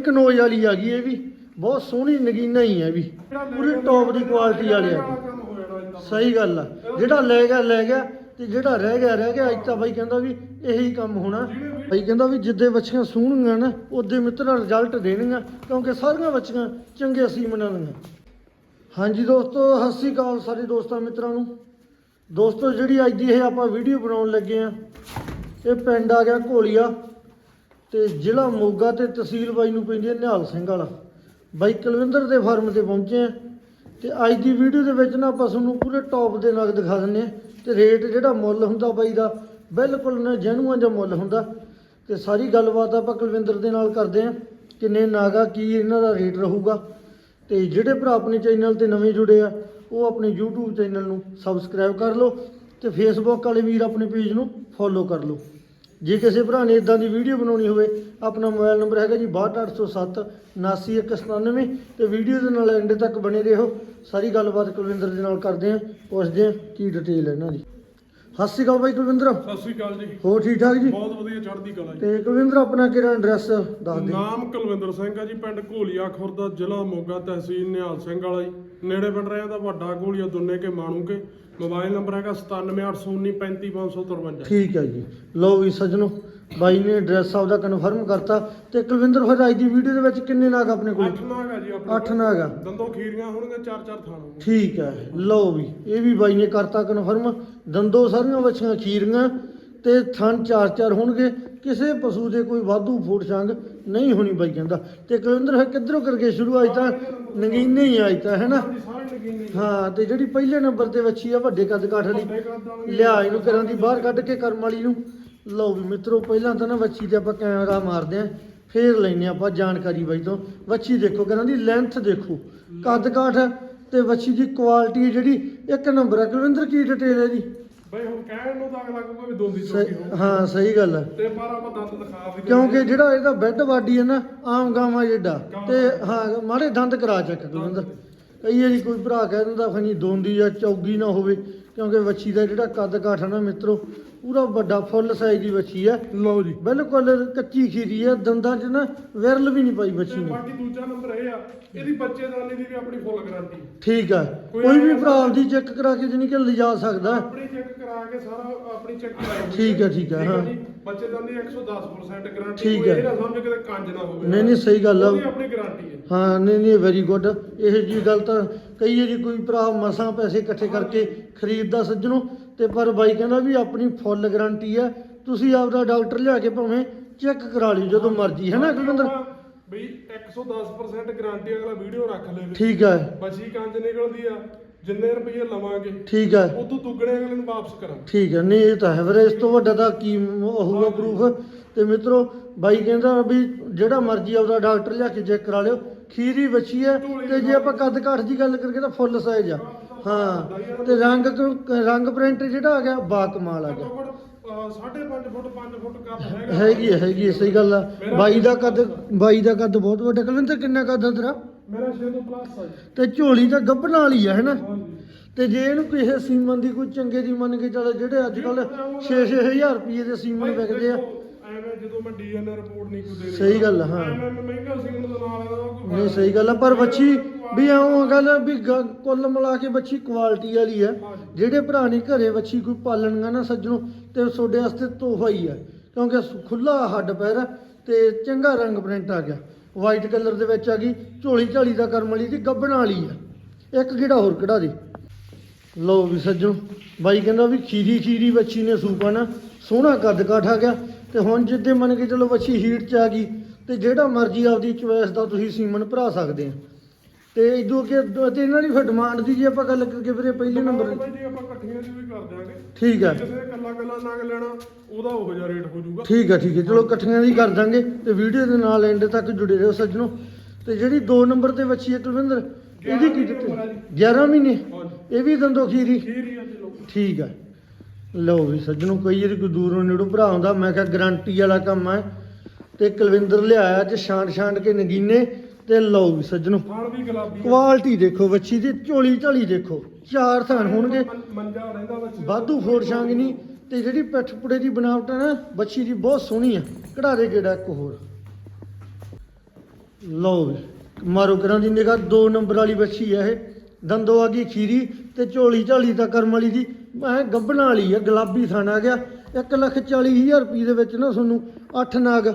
ਕਨੋਜ ਵਾਲੀ ਆ ਗਈ ਇਹ ਵੀ। ਬਹੁਤ ਸੋਹਣੀ ਨਗੀਨਾ ਹੀ ਹੈ ਵੀ। ਪੂਰੀ ਟੌਪ ਦੀ ਕੁਆਲਿਟੀ ਵਾਲੀ ਆ ਸਹੀ ਗੱਲ ਆ। ਜਿਹੜਾ ਲੈ ਗਿਆ ਲੈ ਗਿਆ ਤੇ ਜਿਹੜਾ ਰਹਿ ਗਿਆ ਰਹਿ ਗਿਆ। ਅੱਜ ਤਾਂ ਬਾਈ ਕਹਿੰਦਾ ਵੀ ਇਹੀ ਕੰਮ ਹੋਣਾ। ਬਾਈ ਕਹਿੰਦਾ ਵੀ ਜਿੱਦੇ ਬੱਚੀਆਂ ਸੂਣਗੀਆਂ ਨਾ, ਉਹਦੇ ਮਿੱਤਰਾਂ ਰਿਜ਼ਲਟ ਦੇਣਗੀਆਂ, ਕਿਉਂਕਿ ਸਾਰੀਆਂ ਬੱਚੀਆਂ ਚੰਗੇ ਅਸੀਂ ਹਾਂਜੀ ਦੋਸਤੋ, ਸਤਿ ਸ਼੍ਰੀ ਅਕਾਲ ਸਾਰੇ ਦੋਸਤਾਂ ਮਿੱਤਰਾਂ ਨੂੰ। ਦੋਸਤੋ, ਜਿਹੜੀ ਅੱਜ ਦੀ ਇਹ ਆਪਾਂ ਵੀਡੀਓ ਬਣਾਉਣ ਲੱਗੇ ਆ, ਇਹ ਪਿੰਡ ਆ ਗਿਆ ਘੋਲੀਆ। ਤੇ ਜ਼ਿਲ੍ਹਾ ਮੋਗਾ ਤੇ ਤਹਿਸੀਲ ਬਾਈ ਨੂੰ ਪੈਂਦੀ ਹੈ ਨਿਹਾਲ ਸਿੰਘ ਵਾਲਾ। ਬਾਈ ਕੁਲਵਿੰਦਰ ਦੇ ਫਾਰਮ ਤੇ ਪਹੁੰਚੇ ਆ। ਤੇ ਅੱਜ ਦੀ ਵੀਡੀਓ ਦੇ ਵਿੱਚ ਨਾ ਆਪਾਂ ਤੁਹਾਨੂੰ ਪੂਰੇ ਟੌਪ ਦੇ ਨਗ ਦਿਖਾ ਦਿੰਨੇ ਆ। ਤੇ ਰੇਟ ਜਿਹੜਾ ਮੁੱਲ ਹੁੰਦਾ ਬਾਈ ਦਾ, ਬਿਲਕੁਲ ਨਾ ਜੈਨੂਅਨ ਜਿਹਾ ਮੁੱਲ ਹੁੰਦਾ। ਤੇ ਸਾਰੀ ਗੱਲਬਾਤ ਆਪਾਂ ਕੁਲਵਿੰਦਰ ਦੇ ਨਾਲ ਕਰਦੇ ਆ। ਕਿੰਨੇ ਨਾਗਾ, ਕੀ ਇਹਨਾਂ ਦਾ ਰੇਟ ਰਹੂਗਾ। ਤੇ ਜਿਹੜੇ ਭਰਾ ਆਪਣੇ ਚੈਨਲ ਤੇ ਨਵੇਂ ਜੁੜੇ ਆ, ਉਹ ਆਪਣੇ YouTube ਚੈਨਲ ਨੂੰ ਸਬਸਕ੍ਰਾਈਬ ਕਰ ਲਓ। ਤੇ Facebook ਵਾਲੇ ਵੀਰ ਆਪਣੇ ਪੇਜ ਨੂੰ ਫੋਲੋ ਕਰ ਲਓ। ਜੇ ਕਿਸੇ ਭਰਾ ਨੇ ਇਦਾਂ ਦੀ ਵੀਡੀਓ ਬਣਾਉਣੀ ਹੋਵੇ ਆਪਣਾ ਮੋਬਾਈਲ ਨੰਬਰ ਹੈਗਾ ਜੀ 62807 79197 ਤੇ ਵੀਡੀਓ ਦੇ ਨਾਲ ਐਂਡ ਤੱਕ ਬਣੇ ਰਹੋ। ਸਾਰੀ ਗੱਲਬਾਤ ਕੁਲਵਿੰਦਰ ਦੇ ਨਾਲ ਕਰਦੇ ਆਂ ਪੁੱਛਦੇ ਆਂ ਕੀ ਡਿਟੇਲ ਹੈ ਇਹਨਾਂ ਦੀ। ਸਤਿ ਸ਼੍ਰੀ ਅਕਾਲ ਬਾਈ ਕੁਲਵਿੰਦਰ। ਸਤਿ ਸ੍ਰੀ ਅਕਾਲ ਜੀ। ਹੋਰ ਠੀਕ ਠਾਕ ਜੀ? ਬਹੁਤ ਵਧੀਆ ਚੜ੍ਹਦੀ ਕਲਾ ਜੀ। ਤੇ ਕੁਲਵਿੰਦਰ ਆਪਣਾ ਕਿਹੜਾ ਐਡਰੈਸ ਦੱਸ ਦੇ। ਨਾਮ ਕੁਲਵਿੰਦਰ ਸਿੰਘ ਆ ਜੀ ਪਿੰਡ ਘੋਲੀਆ ਖੁਰਦਾ ਜ਼ਿਲ੍ਹਾ ਮੋਗਾ ਤਹਿਸੀਲ ਨਿਹਾਲ ਸਿੰਘ ਵਾਲਾ ਜੀ। ਨੇੜੇ ਪਿੰਡ ਰਿਆਂ ਦਾ ਵੱਡਾ ਘੋਲੀਆ ਦੁੰਨੇ ਕੇ ਮਾਣੂ ਕੇ। ਮੋਬਾਈਲ ਨੰਬਰ ਹੈਗਾ 9781935553 ਠੀਕ ਹੈ ਜੀ। ਲਓ ਵੀ ਸੱਜਣੋ ਬਾਈ ਨੇ ਐਡਰੈਸ ਆਪਦਾ ਕਨਫਰਮ ਕਰਤਾ। ਤੇ ਕੁਲਵਿੰਦਰ ਫਿਰ ਅੱਜ ਦੀ ਵੀਡੀਓ ਦੇ ਵਿੱਚ ਕਿੰਨੇ ਨਾਗ ਆਪਣੇ ਕੋਲ? ਅੱਠ ਨਾਗ ਆ ਜੀ ਆਪਣੇ ਅੱਠ ਨਾਗ ਆ। ਦੰਦੋਂ ਖੀਰੀਆਂ ਹੋਣਗੀਆਂ ਚਾਰ ਚਾਰ ਥਾਂ ਹੋਣਗੇ ਠੀਕ ਹੈ। ਲਓ ਵੀ ਇਹ ਵੀ ਬਾਈ ਨੇ ਕਰਤਾ ਕਨਫਰਮ ਦੰਦੋ ਸਾਰੀਆਂ ਬੱਚੀਆਂ ਖੀਰੀਆਂ ਤੇ ਥਣ ਚਾਰ ਚਾਰ ਹੋਣਗੇ। ਕਿਸੇ ਪਸ਼ੂ ਦੇ ਕੋਈ ਵਾਧੂ ਫੂਟ ਛੰਗ ਨਹੀਂ ਹੋਣੀ ਬਾਈ ਕਹਿੰਦਾ। ਤੇ ਕੁਲਵਿੰਦਰ ਫਿਰ ਕਿੱਧਰੋਂ ਕਰਕੇ ਸ਼ੁਰੂ ਅੱਜ ਤਾਂ? ਨਗੀਨੇ ਹੀ ਅੱਜ ਤਾਂ ਹੈਨਾ ਹਾਂ ਤੇ ਜਿਹੜੀ ਪਹਿਲੇ ਨੰਬਰ ਤੇ ਵੱਛੀ ਆ ਵੱਡੇ ਕੱਦ ਕਾਠ ਵਾਲੀ ਵੱਡੇ ਕੱਦ ਵਾਲੀ ਲਿਆ ਇਹਨੂੰ ਕਰਾਂ ਦੀ ਬਾਹਰ ਕੱਢ ਕੇ ਕਰਮ ਵਾਲੀ ਨੂੰ। ਲਓ ਵੀ ਮਿੱਤਰੋ ਪਹਿਲਾਂ ਤਾਂ ਨਾ ਵੱਛੀ ਤੇ ਆਪਾਂ ਕੈਮਰਾ ਮਾਰਦੇ ਆਂ ਫੇਰ ਲੈਨੇ ਆਪਾਂ ਜਾਣਕਾਰੀ ਬਾਈ ਤੋਂ। ਵੱਛੀ ਦੇਖੋ ਕਰਾਂ ਦੀ ਲੈਂਥ ਦੇਖੋ ਕੱਦ ਕਾਠ ਤੇ ਵੱਛੀ ਦੀ ਕੁਆਲਿਟੀ ਜਿਹੜੀ ਇੱਕ ਨੰਬਰ ਹੈ ਕੁਲਵਿੰਦਰ ਕੀ ਡਿਟੇਲ ਹੈ ਜੀ ਬਈ ਹੁਣ ਕਹਿਣ ਨੂੰ ਤਾਂ ਅਗਲਾ ਕਹੂਗਾ ਵੀ ਦੋਂਦੀ ਚੋਕੀ ਸਹੀ- ਹੋ ਹਾਂ ਸਹੀ ਗੱਲ ਹੈ ਤੇ ਪਰ ਆਪਾਂ ਦੰਦ ਦਿਖਾ ਵੀ ਕਿਉਂਕਿ ਜਿਹੜਾ ਇਹਦਾ ਬੈੱਡ ਬਾਡੀ ਹੈ ਨਾ ਆਮ ਗਾਵਾਂ ਜਿੱਡਾ ਤੇ ਹਾਂ ਮਾੜੇ ਦੰਦ ਕਰਾ ਚੱਕ ਕਈ ਵਾਰੀ ਕੋਈ ਭਰਾ ਕਹਿ ਦਿੰਦਾ ਖਣੀ ਦੋਂਦੀ ਜਾਂ ਚੌਗੀ ਨਾ ਹੋਵੇ ਕਿਉਂਕਿ ਵੱਛੀ ਦਾ ਜਿਹੜਾ ਕੱਦ ਕਾਠ ਹੈ ਨਾ ਮਿੱਤਰੋ ਪੂਰਾ ਵੱਡਾ ਫੁੱਲ ਸਾਈਜ਼ ਦੀ ਵੱਛੀ ਹੈ ਲਓ ਜੀ। ਬਿਲਕੁਲ ਕੱਚੀ ਖੀਰੀ ਹੈ ਦੰਦਾਂ 'ਚ ਨਾ ਵਿਰਲ ਵੀ ਨਹੀਂ ਪਾਈ ਤੇ ਨੇ। ਬਾਕੀ ਦੂਜਾ ਨੰਬਰ ਇਹ ਆ ਇਹਦੀ ਬੱਚੇਦਾਨੀ ਦੀ ਵੀ ਆਪਣੀ ਫੁੱਲ ਗਾਰੰਟੀ ਠੀਕ ਹੈ ਕੋਈ ਵੀ ਭਰਾ ਆਪਦੀ ਚੈੱਕ ਕਰਾ ਕੇ ਜਾਨੀ ਕਿ ਲਿਜਾ ਸਕਦਾ। ਆਪਣੀ ਚੈੱਕ ਕਰਾ ਕੇ ਸਾਰਾ ਆਪਣੀ ਚੈੱਕ ਕਰਾਈ ਠੀਕ ਹੈ, ਠੀਕ ਹੈ, ਹਾਂ। ਬੱਚੇਦਾਨੀ 110% ਗਾਰੰਟੀ ਠੀਕ ਹੈ। ਇਹ ਨਾ ਸਮਝ ਕਿਤੇ ਕੰਜ ਨਾ ਹੋਵੇ। ਨਹੀਂ ਨਹੀਂ ਸਹੀ ਗੱਲ ਉਹਦੀ ਆ ਆਪਣੀ ਗਾਰੰਟੀ ਹੈ। ਹਾਂ ਨਹੀਂ ਨਹੀਂ ਵੈਰੀ ਗੁੱਡ ਇਹ ਜੀ ਗੱਲ ਤਾਂ ਕਈ ਵਾਰੀ ਕੋਈ ਭਰਾ ਮਸਾਂ ਪੈਸੇ ਇਕੱਠੇ ਕਰਕੇ ਖਰੀਦਦਾ ਸੱਜਣੋ ਤੇ ਪਰ ਬਾਈ ਕਹਿੰਦਾ ਵੀ ਆਪਣੀ ਫੁੱਲ ਗਾਰੰਟੀ ਹੈ। ਤੁਸੀਂ ਆਪਦਾ ਡਾਕਟਰ ਲਿਆ ਕੇ ਭਾਵੇਂ ਚੈੱਕ ਕਰਾ ਲਿਓ ਜਦੋਂ ਮਰਜ਼ੀ ਹੈ ਨਾ ਕੁਲਵਿੰਦਰ? ਬਈ 110% ਗਾਰੰਟੀ ਅਗਲਾ ਵੀਡੀਓ ਰੱਖ ਲਵੇ। ਠੀਕ ਹੈ। ਬੱਚੀ ਕੰਜ ਨਿਕਲਦੀ ਆ। ਜਿੰਨੇ ਰੁਪਏ ਲਵਾਂਗੇ ਠੀਕ ਹੈ। ਉਦੋਂ ਦੁੱਗਣੇ ਅਗਲੇ ਨੂੰ ਵਾਪਸ ਕਰਾਂਗੇ। ਠੀਕ ਹੈ ਨਹੀਂ ਇਹ ਤਾਂ ਹੈ ਵੀਰੇ ਇਸ ਤੋਂ ਵੱਡਾ ਤਾਂ ਕੀ ਹੋਊਗਾ ਪ੍ਰੂਫ ਤੇ ਮਿੱਤਰੋ ਬਾਈ ਕਹਿੰਦਾ ਵੀ ਜਿਹੜਾ ਮਰਜ਼ੀ ਆਪਦਾ ਡਾਕਟਰ ਲਿਆ ਕੇ ਚੈੱਕ ਕਰਾ ਲਿਓ ਖੀਰੀ ਬੱਚੀ ਹੈ ਤੇ ਜੇ ਆਪਾਂ ਕੱਦ ਕਾਠ ਦੀ ਗੱਲ ਕਰੀਏ ਤਾਂ ਫੁੱਲ ਸਾਈਜ਼ ਆ। ਹਾਂ ਤੇ ਰੰਗ ਰੰਗ ਪ੍ਰਿੰਟ ਜਿਹੜਾ ਆ ਗਿਆ ਬਾ ਕਮਾਲ ਆ ਗਿਆ। ਘੱਟੋ ਘੱਟ 5.5 ਫੁੱਟ 5 ਫੁੱਟ ਕੱਦ ਹੈਗਾ। ਹੈਗੀ ਸਹੀ ਗੱਲ ਆ। ਬਾਈ ਦਾ ਕੱਦ ਬਾਈ ਦਾ ਕੱਦ ਬਹੁਤ ਵੱਡਾ। ਕੁਲਵਿੰਦਰ ਕਿੰਨਾ ਕੱਦ ਆ ਤੇਰਾ? ਮੇਰਾ 6 ਤੋਂ ਪਲੱਸ ਆ ਜੀ। ਤੇ ਝੋਲੀ ਤਾਂ ਗੱਭਣ ਵਾਲੀ ਆ ਹੈਨਾ ਹਾਂਜੀ। ਤੇ ਜੇ ਇਹਨੂੰ ਕਿਸੇ ਸੀਮਨ ਦੀ ਕੋਈ ਚੰਗੇ ਦੀ ਮੰਨ ਕੇ ਚੱਲ ਜਿਹੜੇ ਅੱਜ ਕੱਲ 6-6000 ਰੁਪਏ ਦੇ ਸੀਮਨ ਵਿਕਦੇ ਆ। ਦੇਖੋ, ਐਵੇਂ ਜਦੋਂ ਮੈਂ ਡੀਐਨਏ ਰਿਪੋਰਟ ਨਹੀਂ ਕੋਈ ਦੇ ਸਹੀ ਗੱਲ ਆ, ਹਾਂ। ਐਵੇਂ ਮੈਂ ਮਹਿੰਗਾ ਸੀਮਨ ਦਾ ਨਾਲ ਇਹਦਾ ਕੋਈ ਨਹੀਂ ਸਹੀ ਗੱਲ ਆ ਪਰ ਬੱਚੀ ਵੀ ਐਉਂ ਗੱਲ ਆ ਵੀ ਗ- ਕੁੱਲ ਮਿਲਾ ਕੇ ਬੱਚੀ ਕੁਆਲਿਟੀ ਵਾਲੀ ਆ। ਜਿਹੜੇ ਭਰਾ ਨੇ ਘਰੇ ਬੱਚੀ ਕੋਈ ਪਾਲਣਗਾ ਨਾ ਸੱਜਣੋ ਤੇ ਤੁਹਾਡੇ ਵਾਸਤੇ ਤੋਹਫਾ ਹੀ ਆ। ਕਿਉਂਕਿ ਖੁੱਲਾ ਹੱਡ ਪੈਰ ਆ ਤੇ ਚੰਗਾ ਰੰਗ ਪ੍ਰਿੰਟ ਆ ਗਿਆ। ਵਾਈਟ ਕਲਰ ਦੇ ਵਿੱਚ ਆ ਗਈ, ਝੋਲੀ ਝਾਲੀ ਦਾ ਕਰਮ ਵਾਲੀ ਦੀ ਗੱਬਣ ਵਾਲੀ ਆ। ਇੱਕ ਕਿਹੜਾ ਹੋਰ ਕਢਾ ਦੇ। ਲਓ ਵੀ ਸੱਜਣੋ, ਬਾਈ ਕਹਿੰਦਾ ਵੀ ਖੀਰੀ ਖੀਰੀ ਵੱਛੀ ਨੇ ਸੂਪਾ ਨਾ ਸੋਹਣਾ ਕੱਦ ਕਾਠ ਆ ਗਿਆ। ਤੇ ਹੁਣ ਜਿੱਦੇ ਮੰਨ ਕੇ ਚਲੋ ਵੱਛੀ ਹੀਟ 'ਚ ਆ ਗਈ, ਤੇ ਜਿਹੜਾ ਮਰਜ਼ੀ ਆਪਦੀ ਚੁਆਇਸ ਦਾ ਤੁਸੀਂ ਸੀਮਨ ਭਰਾ ਸਕਦੇ ਆ। ਤੇ ਇਦੋਂ ਕਿ ਤੇ ਇਹਨਾਂ ਦੀ ਫਿਰ ਡਿਮਾਂਡ ਦੀ ਜੇ ਆਪਾਂ ਗੱਲ ਕਰਕੇ ਵੀਰੇ ਪਹਿਲੇ ਨੰਬਰ ਬਾਈ ਜੀ ਆਪਾਂ ਇਕੱਠੀਆਂ ਦੀ ਵੀ ਕਰ ਦਿਆਂਗੇ। ਠੀਕ ਹੈ ਕਿਸੇ ਕੱਲਾ ਕੱਲਾ ਨਗ ਲੈਣਾ ਉਹਦਾ ਉਹੋ ਜਿਹਾ ਰੇਟ ਹੋ ਜਾਊਗਾ ਠੀਕ ਹੈ ਠੀਕ ਹੈ ਚਲੋ ਇਕੱਠੀਆਂ ਦੀ ਕਰ ਦਾਂਗੇ ਤੇ ਵੀਡੀਓ ਦੇ ਨਾਲ ਐਂਡ ਤੱਕ ਜੁੜੇ ਰਹੋ ਸੱਜਣੋ। ਤੇ ਜਿਹੜੀ 2 ਨੰਬਰ ਤੇ ਬੱਚੀ ਹੈ ਕੁਲਵਿੰਦਰ ਇਹਦੀ ਕੀ ਦਿੱਤੀ? 11 ਮਹੀਨੇ? ਇਹ ਵੀ ਦੰਦੋ ਖੀਰੀ? ਠੀਕ ਹੈ ਲਓ ਵੀ ਸੱਜਣੋ ਕਈ ਵਾਰੀ ਕੋਈ ਦੂਰੋਂ ਨੇੜੋਂ ਭਰਾ ਆਉਂਦਾ ਮੈਂ ਕਿਹਾ ਗਰੰਟੀ ਵਾਲਾ ਕੰਮ ਹੈ ਤੇ ਕੁਲਵਿੰਦਰ ਲਿਆਇਆ ਅੱਜ ਛਾਂਟ ਛਾਂਟ ਕੇ ਨਗੀਨੇ। ਤੇ ਲਓ ਵੀ ਸੱਜਣੋ ਥਾਲ ਵੀ ਗੁਲਾਬੀ ਆ। ਕੁਆਲਿਟੀ ਦੇਖੋ ਬੱਚੀ ਦੀ ਝੋਲੀ ਝਾਲੀ ਦੇਖੋ ਚਾਰ ਥਾਨ ਹੋਣਗੇ। ਮੰ- ਮੰਜਾ ਰਹਿੰਦਾ ਵਾਧੂ ਫੋੜ ਛਾਂਗ ਨਹੀਂ ਤੇ ਜਿਹੜੀ ਪਿੱਠ ਪੁੜੇ ਦੀ ਬਣਾਵਟ ਹੈ ਨਾ ਬੱਚੀ ਦੀ ਬਹੁਤ ਸੋਹਣੀ ਆ। ਕਢਾ ਦੇ ਕਿਹੜਾ ਇੱਕ ਹੋਰ। ਲਓ ਵੀ ਮਾਰੋ ਕਰਾਂ ਦੀ ਨਿਗਾਹ ਦੋ ਨੰਬਰ ਵਾਲੀ ਬੱਚੀ ਆ ਇਹ। ਦੰਦੋ ਆ ਗਈ ਖੀਰੀ ਤੇ ਝੋਲੀ ਝਾਲੀ ਤਾਂ ਕਰਮ ਵਾਲੀ ਦੀ। ਐ ਗੱਬਣਾ ਵਾਲੀ ਆ ਗੁਲਾਬੀ ਥਣ ਆ ਗਿਆ। 1 ਲੱਖ 40 ਹਜ਼ਾਰ ਰੁਪਏ ਦੇ ਵਿੱਚ ਨਾ ਤੁਹਾਨੂੰ 8 ਨਾਗ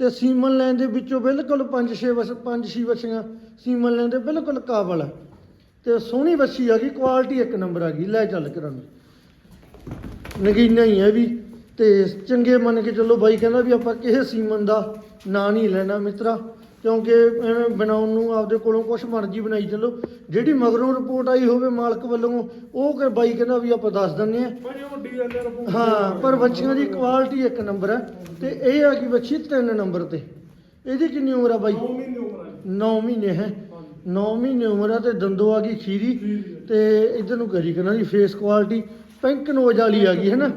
ਤੇ ਸੀਮਨ ਲੈਣ ਦੇ ਵਿੱਚੋਂ ਬਿਲਕੁਲ 5-6 ਵਸ 5-6 ਬੱਚੀਆਂ ਸੀਮਨ ਲੈਣ ਦੇ ਬਿਲਕੁਲ ਕਾਬਲ ਹੈ ਤੇ ਸੋਹਣੀ ਬੱਚੀ ਆ ਗਈ ਕੁਆਲਿਟੀ ਇੱਕ ਨੰਬਰ ਆ ਗਈ, ਲੈ ਚੱਲ ਕਰਾਂ ਨਗੀਨਾ ਹੀ ਹੈ ਵੀ, ਤੇ ਚੰਗੇ ਮੰਨ ਕੇ ਚੱਲੋ ਬਾਈ ਕਹਿੰਦਾ ਵੀ ਆਪਾਂ ਕਿਸੇ ਸੀਮਨ ਦਾ ਨਾਂ ਨਹੀਂ ਲੈਣਾ ਮਿੱਤਰਾ। ਕਿਉਂਕਿ ਐਵੇਂ ਬਣਾਉਣ ਨੂੰ ਆਪਦੇ ਕੋਲੋਂ ਕੁਛ ਮਰਜ਼ੀ ਬਣਾਈ ਚੱਲੋ। ਜਿਹੜੀ ਮਗਰੋਂ ਰਿਪੋਰਟ ਆਈ ਹੋਵੇ ਮਾਲਕ ਵੱਲੋਂ ਉਹ ਕਿ ਬਾਈ ਕਹਿੰਦਾ ਵੀ ਆਪਾਂ ਦੱਸ ਦਿੰਨੇ ਆ ਭਾਈ ਉਹ ਡੀਐਨਏ ਰਿਪੋਰਟ ਹਾਂ ਪਰ ਬੱਚੀਆਂ ਦੀ ਕੁਆਲਿਟੀ ਇੱਕ ਨੰਬਰ ਹੈ। ਤੇ ਇਹ ਆ ਕਿ ਬੱਚੀ ਤਿੰਨ ਨੰਬਰ ਤੇ। ਇਹਦੀ ਕਿੰਨੀ ਉਮਰ ਆ ਬਾਈ? 9 ਮਹੀਨੇ ਉਮਰ ਹੈ 9 ਮਹੀਨੇ ਹੈ? 9 ਮਹੀਨੇ ਉਮਰ ਆ ਤੇ ਦੰਦੋ ਆ ਗਈ ਖੀਰੀ। ਤੇ ਇਧਰ ਨੂੰ ਕਰੀ ਕਹਿੰਦਾ ਜੀ ਫੇਸ ਕੁਆਲਿਟੀ ਪਿੰਕ ਨੋਜ ਵਾਲੀ ਆ ਗਈ ਹੈ ਨਾ?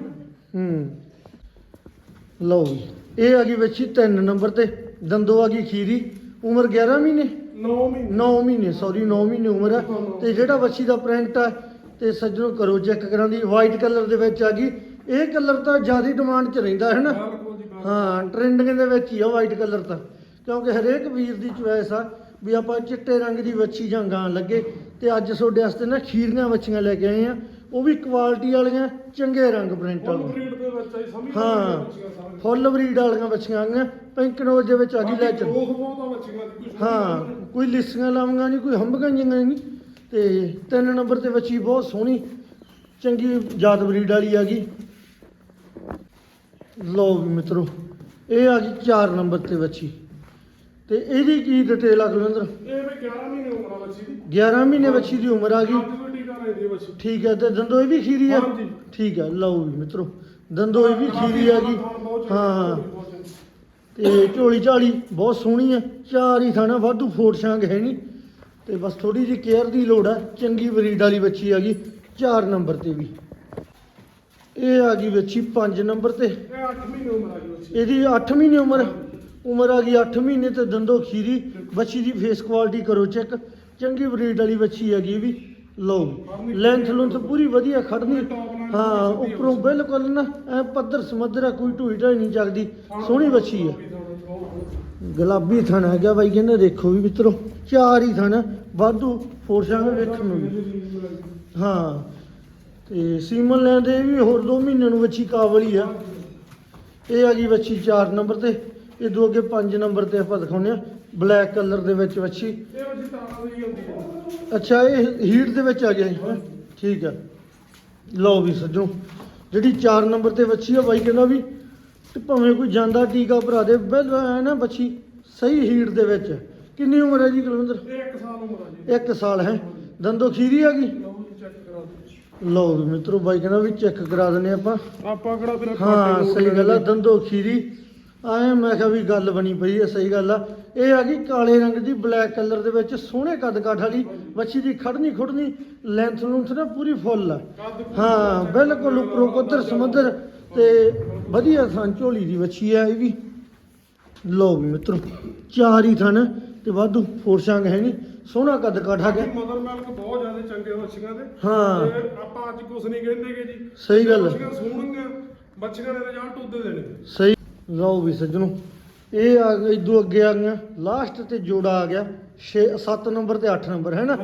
ਹੂੰ। ਲਓ ਜੀ ਇਹ ਆ ਗਈ ਬੱਚੀ 3 ਨੰਬਰ ਤੇ। ਦੰਦੋ ਆ ਗਈ ਖੀਰੀ। ਉਮਰ 11 ਮਹੀਨੇ? 9 ਮਹੀਨੇ। 9 ਮਹੀਨੇ ਸੌਰੀ 9 ਮਹੀਨੇ ਉਮਰ ਹੈ ਤੇ ਜਿਹੜਾ ਬੱਚੀ ਦਾ ਪ੍ਰਿੰਟ ਹੈ ਤੇ ਸੱਜਣੋ ਕਰੋ ਚੈੱਕ ਕਰਾਂ ਦੀ ਵਾਈਟ ਕਲਰ ਦੇ ਵਿੱਚ ਆ ਗਈ। ਇਹ ਕਲਰ ਤਾਂ ਜ਼ਿਆਦਾ ਡਿਮਾਂਡ 'ਚ ਰਹਿੰਦਾ ਹੈ ਨਾ। ਹਾਂ ਟ੍ਰੈਂਡਿੰਗ ਦੇ ਵਿੱਚ ਹੀ ਆ ਵਾਈਟ ਕਲਰ ਤਾਂ। ਕਿਉਂਕਿ ਹਰੇਕ ਵੀਰ ਦੀ ਚੁਆਇਸ ਆ ਵੀ ਆਪਾਂ ਚਿੱਟੇ ਰੰਗ ਦੀ ਵੱਛੀ ਜਾਂ ਗਾਂ ਲੱਗੇ। ਤੇ ਅੱਜ ਤੁਹਾਡੇ ਵਾਸਤੇ ਨਾ ਖੀਰੀਆਂ ਵੱਛੀਆਂ ਲੈ ਕੇ ਆਏ ਆ। ਉਹ ਵੀ ਕੁਆਲਿਟੀ ਵਾਲੀਆਂ ਚੰਗੇ ਰੰਗ ਪ੍ਰਿੰਟ ਫੁੱਲ ਵਾਲੀਆਂ। ਬਰੀਡ ਦੇ ਵਿੱਚ ਆਈ ਸਮਝ ਹਾਂ ਫੁੱਲ ਬਰੀਡ ਵਾਲੀਆਂ ਵੱਛੀਆਂ ਆ ਗਈਆਂ ਪਿੰਕ ਨੋਜ ਦੇ ਵਿੱਚ ਆ ਗਈ ਲੈ ਚੱਲ ਉਹ ਬਹੁਤ ਆ ਬੱਚੀਆਂ ਦੀ ਕੋਈ ਹਾਂ ਕੋਈ ਲਿਸੀਆਂ ਲਾਵਾਂਗਾ ਨਹੀਂ ਕੋਈ ਜਿਹੀਆਂ ਨਹੀਂ। ਤੇ ਤਿੰਨ ਨੰਬਰ ਤੇ ਬੱਚੀ ਬਹੁਤ ਸੋਹਣੀ ਚੰਗੀ ਜਾਤ ਬਰੀਡ ਵਾਲੀ ਆ ਗਈ। ਲਓ ਵੀ ਮਿੱਤਰੋ ਇਹ ਆ ਗਈ 4 ਨੰਬਰ ਤੇ ਬੱਚੀ। ਤੇ ਇਹਦੀ ਕੀ ਡਿਟੇਲ ਆ ਕੁਲਵਿੰਦਰ ਇਹ ਵੀ 11 ਮਹੀਨੇ ਉਮਰ ਆ ਬੱਚੀ ਦੀ। 11 ਮਹੀਨੇ ਬੱਚੀ ਦੀ ਉਮਰ ਆ ਗਈ। ਠੀਕ ਹੈ ਤੇ ਦੰਦੋ ਇਹ ਵੀ ਖੀਰੀ ਆ? ਹਾਂਜੀ। ਠੀਕ ਹੈ ਲਓ ਵੀ ਮਿੱਤਰੋ ਦੰਦੋ ਇਹ ਵੀ ਖੀਰੀ ਆ ਗਈ ਹਾਂ ਤੇ ਝੋਲੀ ਝਾਲੀ ਬਹੁਤ ਸੋਹਣੀ ਆ ਚਾਰ ਹੀ ਥਾਣਾ ਵਾਧੂ ਫੋਟ ਛਾਂਗ ਹੈ ਨਹੀਂ। ਤੇ ਬਸ ਥੋੜੀ ਜਿਹੀ ਕੇਅਰ ਦੀ ਲੋੜ ਆ ਚੰਗੀ ਬਰੀਡ ਵਾਲੀ ਬੱਚੀ ਆ ਗਈ 4 ਨੰਬਰ ਤੇ ਵੀ। ਇਹ ਆ ਗਈ ਬੱਚੀ 5 ਨੰਬਰ ਤੇ। ਇਹ 8 ਮਹੀਨੇ ਉਮਰ ਆ ਗਈ ਬੱਚੀ। ਇਹਦੀ 8 ਮਹੀਨੇ ਉਮਰ ਉਮਰ ਆ ਗਈ 8 ਮਹੀਨੇ ਤੇ ਦੰਦੋ ਖੀਰੀ ਬੱਚੀ ਦੀ ਫੇਸ ਕੁਆਲਿਟੀ ਕਰੋ ਚੈੱਕ ਚੰਗੀ ਬਰੀਡ ਵਾਲੀ ਬੱਚੀ ਹੈਗੀ ਇਹ ਵੀ। ਲਓ ਲੈਂਥ ਲੁੰਥ ਪੂਰੀ ਵਧੀਆ ਖੜਨੀ ਹਾਂ, ਉੱਪਰੋਂ ਬਿਲਕੁਲ ਨਾ, ਐ ਪੱਧਰ ਸਮੱਧਰ ਆ ਕੋਈ ਢੂਈ ਢਾਈ ਨਹੀਂ ਜਗਦੀ ਸੋਹਣੀ ਬੱਚੀ ਆ। ਗੁਲਾਬੀ ਥਣ ਹੈਗਾ ਬਾਈ, ਕਹਿੰਦੇ ਦੇਖੋ ਵੀ ਮਿੱਤਰੋ, ਚਾਰ ਹੀ ਥਣ, ਵਾਧੂ ਫੋਰਸਾਂ ਵੇਖਣ ਨੂੰ ਵੀ। ਹਾਂ, ਤੇ ਸੀਮਨ ਲੈਣ ਦੇ ਵੀ ਹੋਰ 2 ਮਹੀਨਿਆਂ ਨੂੰ ਬੱਚੀ ਹੀ ਆ। ਇਹ ਆ ਗਈ ਬੱਚੀ 4 ਨੰਬਰ ਤੇ, ਇਹ ਦੋ ਅੱਗੇ 5 ਨੰਬਰ ਤੇ ਆਪਾਂ ਦਿਖਾਉਂਦੇ ਆ ਬਲੈਕ ਕਲਰ ਦੇ ਵਿੱਚ ਬੱਚੀ ਇਹ ਬੱਚੀ ਤਾਰਾਂ ਦੀ ਹੁੰਦੀ ਹੈ ਅੱਛਾ ਇਹ ਹੀਟ ਦੇ ਵਿੱਚ ਆ ਗਿਆ ਜੀ। ਹੈਂ? ਠੀਕ ਆ। ਲਓ ਵੀ ਸੱਜੋ ਜਿਹੜੀ 4 ਨੰਬਰ ਤੇ ਬੱਚੀ ਆ ਬਾਈ ਕਹਿੰਦਾ ਵੀ ਤੇ ਭਾਵੇਂ ਕੋਈ ਜਾਂਦਾ ਟੀਕਾ ਭਰਾ ਦੇ ਬਿਲ ਐ ਨਾ ਬੱਚੀ ਸਹੀ ਹੀਟ ਦੇ ਵਿੱਚ। ਕਿੰਨੀ ਉਮਰ ਹੈ ਜੀ ਕੁਲਵਿੰਦਰ? ਇਹ 1 ਸਾਲ ਉਮਰ ਆ ਜੀ। 1 ਸਾਲ ਹੈ? ਦੰਦੋ ਖੀਰੀ ਆ ਗਈ? ਲਓ ਮਿੱਤਰੋ ਬਾਈ ਕਹਿੰਦਾ ਵੀ ਚੈੱਕ ਕਰਾ ਦਿੰਦੇ ਆਪਾਂ। ਆਪਾਂ ਕਿਹੜਾ ਵੀਰੇ ਹਾਂ ਸਹੀ ਗੱਲ ਆ ਦੰਦੋ ਖੀਰੀ ਆਏ ਮੈਂ ਕਿਹਾ ਵੀ ਗੱਲ ਬਣੀ ਪਈ ਹੈ ਸਹੀ ਗੱਲ ਆ। ਇਹ ਆ ਗਈ ਕਾਲੇ ਰੰਗ ਦੀ ਬਲੈਕ ਕਲਰ ਦੇ ਵਿੱਚ ਸੋਹਣੇ ਕੱਦ ਕਾਠ ਵਾਲੀ ਬੱਚੀ ਦੀ ਖੜਨੀ ਖੁੜਨੀ ਲੈਂਥ ਲੂੰਥ ਨਾ ਪੂਰੀ ਫੁੱਲ ਆ। ਹਾਂ ਬਿਲਕੁਲ ਉੱਪਰੋਂ ਕੁੱਧਰ ਸਮੁੰਦਰ ਤੇ ਵਧੀਆ ਥਾਂ ਝੋਲੀ ਦੀ ਬੱਚੀ ਆ ਇਹ ਵੀ। ਲਓ ਵੀ ਮਿੱਤਰੋ ਚਾਰ ਹੀ ਥਣ ਤੇ ਵਾਧੂ ਫੋਰਸ਼ਾਂਗ ਹੈ ਨਹੀਂ। ਸੋਹਣਾ ਕੱਦ ਕਾਠਾ ਗਿਆ। ਮਦਰ ਮਿਲਕ ਬਹੁਤ ਜ਼ਿਆਦਾ ਚੰਗੇ ਬੱਚੀਆਂ ਦੇ। ਹਾਂ। ਤੇ ਆਪਾਂ ਅੱਜ ਕੁਝ ਨਹੀਂ ਕਹਿੰਦੇਗੇ ਜੀ। ਸਹੀ ਗੱਲ ਹੈ। ਸੂਣਗੀਆਂ ਬੱਚੀਆਂ ਦੇ ਰਿਜ਼ਲਟ ਉੱਦੇ ਦੇਣੇ। ਸਹੀ ਲਓ ਵੀ ਸੱਜਣੋ ਇਹ ਆ ਇਦੋਂ ਅੱਗੇ ਆ ਗਈਆਂ। ਲਾਸਟ ਤੇ ਜੋੜਾ ਆ ਗਿਆ 6 7 ਨੰਬਰ ਤੇ 8 ਨੰਬਰ ਹੈ ਨਾ।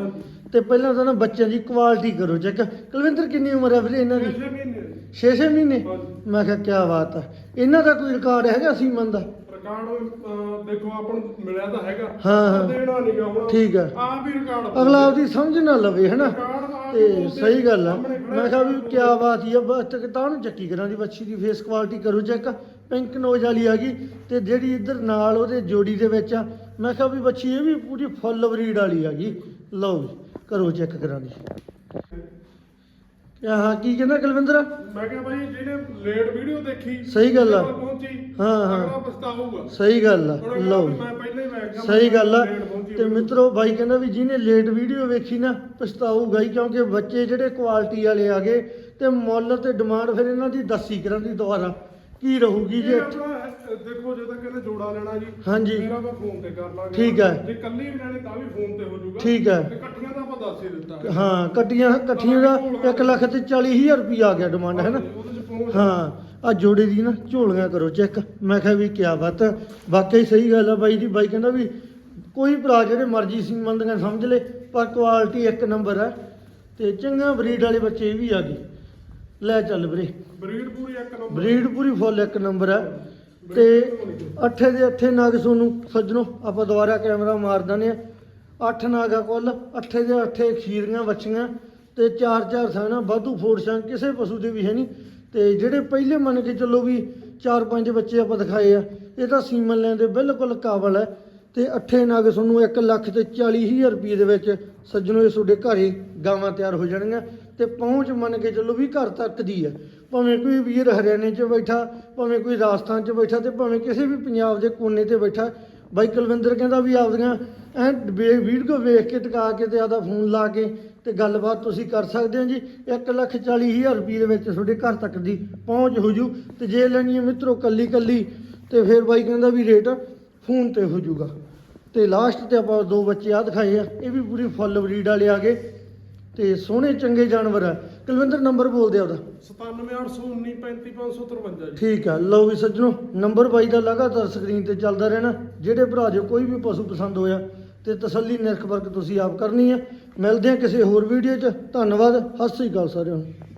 ਤੇ ਪਹਿਲਾਂ ਤਾਂ ਨਾ ਬੱਚਿਆਂ ਦੀ ਕੁਆਲਿਟੀ ਕਰੋ ਚੈੱਕ। ਕੁਲਵਿੰਦਰ ਕਿੰਨੀ ਉਮਰ ਹੈ ਵੀਰੇ ਇਹਨਾਂ ਦੀ? 6 ਮਹੀਨੇ 6-6 ਮਹੀਨੇ। ਮੈਂ ਕਿਹਾ ਕੀ ਬਾਤ ਹੈ ਇਹਨਾਂ ਦਾ ਕੋਈ ਰਿਕਾਰਡ ਹੈਗਾ ਸੀਮਨ ਦਾ? ਰਿਕਾਰਡ ਦੇਖੋ ਆਪਾਂ ਨੂੰ ਮਿਲਿਆ ਤਾਂ ਹੈਗਾ। ਹਾਂ, ਦੇਣਾ ਨਹੀਂ ਗਾ ਠੀਕ ਹੈ। ਆਪ ਹੀ ਰਿਕਾਰਡ ਅਗਲਾ ਆਪਦੀ ਸਮਝ ਨਾ ਲਵੇ ਹੈ ਨਾ? ਰਿਕਾਰਡ ਆਪ ਹੀ ਤੇ ਸਹੀ ਗੱਲ ਆ। ਮੈਂ ਕਿਹਾ ਵੀ ਕੀ ਬਾਤ ਹੀ ਆ ਤਾਂ ਨੂੰ ਚੱਕੀ ਕਰਾਂ ਦੀ ਬੱਚੀ ਦੀ ਫੇਸ ਕੁਆਲਿਟੀ ਕਰੋ ਚੈੱਕ। ਪਿੰਕ ਨੋਜ਼ ਵਾਲੀ ਆ ਗਈ ਤੇ ਜਿਹੜੀ ਇੱਧਰ ਨਾਲ ਉਹਦੇ ਜੋੜੀ ਦੇ ਵਿੱਚ ਆ ਮੈਂ ਕਿਹਾ ਵੀ ਬੱਚੀ ਇਹ ਵੀ ਪੂਰੀ ਫੁੱਲ ਬਰੀਡ ਵਾਲੀ ਆ ਗਈ। ਲਓ ਜੀ ਕਰੋ ਚੈੱਕ ਕਰਾਂ ਦੀ ਕਿਆ ਹਾਂ ਕੀ ਕਹਿੰਦਾ ਕੁਲਵਿੰਦਰ? ਮੈਂ ਕਿਹਾ ਭਾਈ ਜਿਹਨੇ ਲੇਟ ਵੀਡੀਓ ਦੇਖੀ ਸਹੀ ਗੱਲ ਆ। ਹਾਂ, ਹਾਂ। ਪਛਤਾਊਗਾ ਸਹੀ ਗੱਲ ਆ। ਲਓ ਜੀ। ਮੈਂ ਪਹਿਲਾਂ ਹੀ ਵੇਖ ਗਿਆ ਸਹੀ ਗੱਲ ਆ। ਤੇ ਮਿੱਤਰੋ ਬਾਈ ਕਹਿੰਦਾ ਵੀ ਜਿਹਨੇ ਲੇਟ ਵੀਡੀਓ ਵੇਖੀ ਨਾ ਪਛਤਾਊਗਾ ਹੀ ਕਿਉਂਕਿ ਬੱਚੇ ਜਿਹੜੇ ਕੁਆਲਿਟੀ ਵਾਲੇ ਆ ਗਏ ਤੇ ਮੁੱਲ ਤੇ ਡਿਮਾਂਡ ਫਿਰ ਇਹਨਾਂ ਦੀ ਦੱਸੀ ਕਰਾਂ ਦੀ ਦੁਬਾਰਾ। ਕੀ ਰਹੂਗੀ ਜੇ ਆਪਣਾ ਦੇਖੋ ਜੇ ਤਾਂ ਕਹਿੰਦੇ ਜੋੜਾ ਲੈਣਾ ਜੀ ਹਾਂਜੀ। ਮੇਰਾ ਮੈਂ ਫੋਨ ਤੇ ਕਰ ਲਾਂਗੇ ਠੀਕ ਹੈ। ਜੇ ਕੱਲੀ ਵੀ ਲੈਣੀ ਤਾਂ ਵੀ ਫੋਨ ਤੇ ਹੋ ਜਾਊਗਾ ਠੀਕ ਹੈ। ਤੇ ਇਕੱਠੀਆਂ ਤਾਂ ਆਪਾਂ ਦੱਸ ਹੀ ਦਿੱਤਾ ਹਾਂ ਕੱਟੀਆਂ ਕੱਠੀਆਂ ਦਾ 1 ਲੱਖ ਤੇ 40 ਹਜ਼ਾਰ ਰੁਪਈਆ ਆ ਗਿਆ ਡਿਮਾਂਡ ਹੈ ਨਾ ਉਹਦੇ ਚ ਫੋਨ ਹਾਂ ਆ ਜੋੜੇ ਦੀ ਨਾ ਝੋਲੀਆਂ ਕਰੋ ਚੈੱਕ ਮੈਂ ਕਿਹਾ ਵੀ ਕਿਆ ਬਾਤ ਹੈ। ਵਾਕਈ ਸਹੀ ਗੱਲ ਆ ਬਾਈ ਦੀ ਬਾਈ ਕਹਿੰਦਾ ਵੀ ਕੋਈ ਭਰਾ ਜਿਹੜੇ ਮਰਜ਼ੀ ਸੀ ਮੰਦੀਆਂ ਸਮਝ ਲੈ ਪਰ ਕੁਆਲਿਟੀ ਇੱਕ ਨੰਬਰ ਹੈ ਤੇ ਚੰਗਾ ਬਰੀਡ ਵਾਲੇ ਬੱਚੇ ਵੀ ਆ ਗਏ ਲੈ ਚੱਲ ਵੀਰੇ। ਬਰੀਡ ਪੂਰੀ ਇੱਕ ਨੰਬਰ। ਬਰੀਡ ਪੂਰੀ ਫੁੱਲ ਇੱਕ ਨੰਬਰ ਹੈ ਤੇ ਅੱਠੇ ਦੇ ਅੱਠੇ ਨਾਗ ਸੋਨੂੰ ਸੱਜਣੋ ਆਪਾਂ ਦੁਬਾਰਾ ਕੈਮਰਾ ਮਾਰ ਦਿੰਦੇ ਆ। ਅੱਠ ਨਾਗਾ ਕੁੱਲ ਅੱਠੇ ਦੇ ਅੱਠੇ ਖੀਰੀਆਂ ਬੱਚੀਆਂ। ਤੇ ਚਾਰ ਚਾਰ ਸਾਣਾ ਵਾਧੂ ਫੋਰਸਾਂ ਕਿਸੇ ਪਸ਼ੂ ਦੇ ਵੀ ਹੈ ਨਹੀਂ। ਤੇ ਜਿਹੜੇ ਪਹਿਲੇ ਮੰਨ ਕੇ ਚੱਲੋ ਵੀ ਚਾਰ ਪੰਜ ਬੱਚੇ ਆਪਾਂ ਦਿਖਾਏ ਆ ਇਹ ਤਾਂ ਸੀਮਨ ਲੈਣ ਦੇ ਬਿਲਕੁਲ ਕਾਬਲ ਹੈ ਤੇ ਅੱਠੇ ਨਗ ਤੁਹਾਨੂੰ 1 ਲੱਖ ਤੇ 40000 ਰੁਪਏ ਦੇ ਵਿੱਚ ਸੱਜਣੋ ਇਹ ਤੁਹਾਡੇ ਘਰੇ ਗਾਵਾਂ ਤਿਆਰ ਹੋ ਜਾਣਗੀਆਂ। ਤੇ ਪਹੁੰਚ ਮੰਨ ਕੇ ਚੱਲੋ ਵੀ ਘਰ ਤੱਕ ਦੀ ਹੈ। ਭਾਵੇਂ ਕੋਈ ਵੀਰ ਹਰਿਆਣੇ 'ਚ ਬੈਠਾ, ਭਾਵੇਂ ਕੋਈ ਰਾਜਸਥਾਨ 'ਚ ਬੈਠਾ ਤੇ ਭਾਵੇਂ ਕਿਸੇ ਵੀ ਪੰਜਾਬ ਦੇ ਕੋਨੇ ਤੇ ਬੈਠਾ, ਬਾਈ ਕੁਲਵਿੰਦਰ ਕਹਿੰਦਾ ਵੀ ਆਪਦੀਆਂ ਐ ਵੀਡੀਓ ਵੇਖ ਕੇ ਟਿਕਾ ਕੇ ਤੇ ਆਦਾ ਫੋਨ ਲਾ ਕੇ ਤੇ ਗੱਲਬਾਤ ਤੁਸੀਂ ਕਰ ਸਕਦੇ ਹੋ ਜੀ। 1 ਲੱਖ 40 ਹਜ਼ਾਰ ਰੁਪਏ ਦੇ ਵਿੱਚ ਤੁਹਾਡੇ ਘਰ ਤੱਕ ਦੀ ਪਹੁੰਚ ਹੋ ਜੂ ਤੇ ਜੇ ਲੈਣੀ ਹੈ ਮਿੱਤਰੋ ਕੱਲੀ ਕੱਲੀ ਤੇ ਫਿਰ ਬਾਈ ਕਹਿੰਦਾ ਵੀ ਰੇਟ ਫੋਨ ਤੇ ਹੋ ਜੂਗਾ। ਤੇ ਲਾਸਟ ਤੇ ਆਪਾਂ ਦੋ ਬੱਚੇ ਆ ਦਿਖਾਏ ਆ, ਇਹ ਵੀ ਪੂਰੀ ਫੁੱਲ ਬਰੀਡ ਵਾਲੇ ਆ ਗਏ। ਤੇ ਸੋਹਣੇ ਚੰਗੇ ਜਾਨਵਰ ਆ। ਕੁਲਵਿੰਦਰ ਨੰਬਰ ਬੋਲ ਦਿਆ ਉਹਦਾ। 9781935553 ਜੀ। ਠੀਕ ਆ ਲਓ ਵੀ ਸੱਜਣੋ ਨੰਬਰ ਬਾਈ ਦਾ ਲਗਾਤਾਰ ਸਕਰੀਨ ਤੇ ਚੱਲਦਾ ਰਹਿਣਾ। ਜਿਹੜੇ ਭਰਾ ਜੋ ਕੋਈ ਵੀ ਪਸ਼ੂ ਪਸੰਦ ਹੋਇਆ ਤੇ ਤਸੱਲੀ ਨਿਰਖ ਵਰਕ ਤੁਸੀਂ ਆਪ ਕਰਨੀ ਹੈ ਮਿਲਦੇ ਆ ਕਿਸੇ ਹੋਰ ਵੀਡੀਓ 'ਚ। ਧੰਨਵਾਦ ਸਤਿ ਸ੍ਰੀ ਅਕਾਲ ਸਾਰਿਆਂ ਨੂੰ।